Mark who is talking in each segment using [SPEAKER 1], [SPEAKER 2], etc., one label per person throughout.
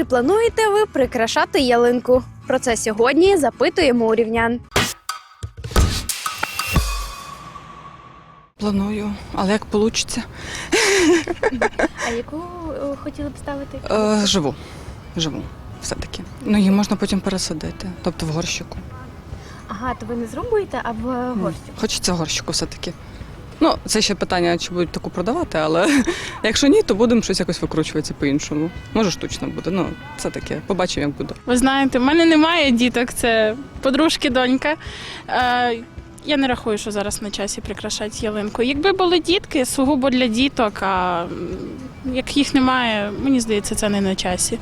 [SPEAKER 1] чи плануєте ви прикрашати ялинку? Про це сьогодні запитуємо у рівнян.
[SPEAKER 2] Планую, але як вийде?
[SPEAKER 1] А яку хотіли б ставити?
[SPEAKER 2] Е, живу. Живу. Все-таки. Ну, її можна потім пересадити, тобто в горщику.
[SPEAKER 1] Ага, то ви не зробуєте, а в горщик.
[SPEAKER 2] Хочеться горщику все-таки. Ну, це ще питання, чи будуть таку продавати, але якщо ні, то будемо щось якось викручуватися по-іншому. Може, штучно буде. Ну, це таке. Побачимо, як буде.
[SPEAKER 3] Ви знаєте, в мене немає діток, це подружки донька. Е, я не рахую, що зараз на часі прикрашати ялинку. Якби були дітки, сугубо для діток, а як їх немає, мені здається, це не на часі.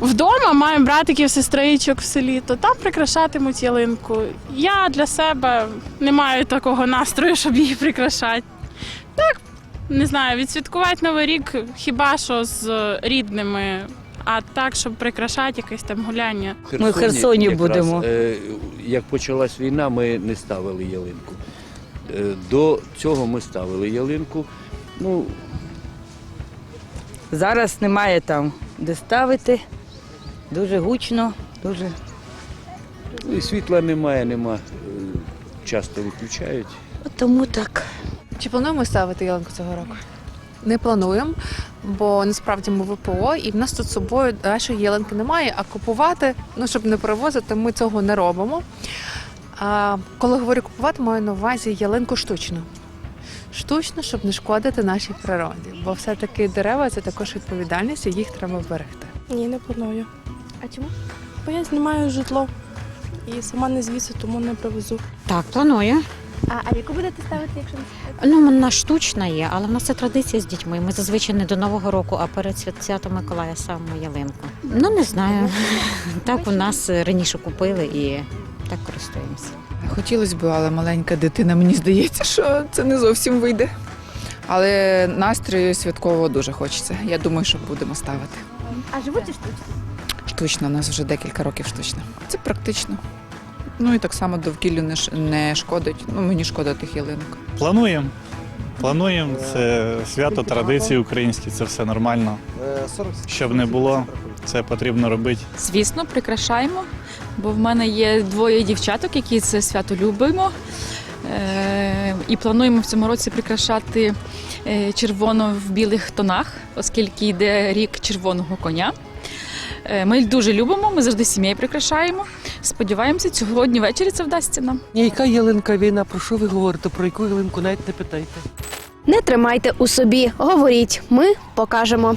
[SPEAKER 3] Вдома маємо братиків, сестричок в селі, то там прикрашатимуть ялинку. Я для себе не маю такого настрою, щоб її прикрашати. Так, не знаю, відсвяткувати Новий рік хіба що з рідними, а так, щоб прикрашати якесь там гуляння.
[SPEAKER 4] Ми в Херсоні
[SPEAKER 5] якраз,
[SPEAKER 4] будемо.
[SPEAKER 5] е, Як почалась війна, ми не ставили ялинку. Е, До цього ми ставили ялинку. Ну,
[SPEAKER 4] Зараз немає там де ставити. Дуже гучно, дуже.
[SPEAKER 5] і світла немає, нема. е, Часто виключають.
[SPEAKER 4] От Тому так.
[SPEAKER 6] Чи плануємо ставити ялинку цього року? Не плануємо, бо насправді ми ВПО, і в нас тут з собою нашої ялинки немає. А купувати, ну щоб не перевозити, ми цього не робимо. А коли говорю купувати, маю на увазі ялинку штучну. Штучно, щоб не шкодити нашій природі, бо все-таки дерева це також відповідальність, і їх треба берегти.
[SPEAKER 7] Ні, не планую.
[SPEAKER 1] А чому?
[SPEAKER 7] Бо я знімаю житло і сама не звідси, тому не привезу.
[SPEAKER 8] Так, планую.
[SPEAKER 1] А, а яку будете ставити, якщо не
[SPEAKER 8] Ну, вона штучна є, але в нас це традиція з дітьми. Ми зазвичай не до Нового року, а перед свят- святом Миколая саме ялинку. Ну, не знаю. Так у нас раніше купили і так користуємося.
[SPEAKER 9] Хотілося б, але маленька дитина, мені здається, що це не зовсім вийде. Але настрою святкового дуже хочеться. Я думаю, що будемо ставити.
[SPEAKER 1] А живуть і штучно?
[SPEAKER 9] Штучно, у нас вже декілька років штучно. Це практично. Ну і так само довкіллю не, ш- не шкодить. Ну, мені шкода тих ялинок.
[SPEAKER 10] Плануємо. Плануємо. Це свято традиції українські, це все нормально. Щоб не було, це потрібно робити.
[SPEAKER 11] Звісно, прикрашаємо, бо в мене є двоє дівчаток, які це свято любимо. Е, І плануємо в цьому році прикрашати е, червоно в білих тонах, оскільки йде рік червоного коня. Е, Ми дуже любимо, ми завжди сім'єю прикрашаємо. Сподіваємося, сьогодні ввечері це вдасться нам.
[SPEAKER 12] Яка ялинка війна? Про що ви говорите? Про яку ялинку навіть не питайте.
[SPEAKER 1] Не тримайте у собі, говоріть. Ми покажемо.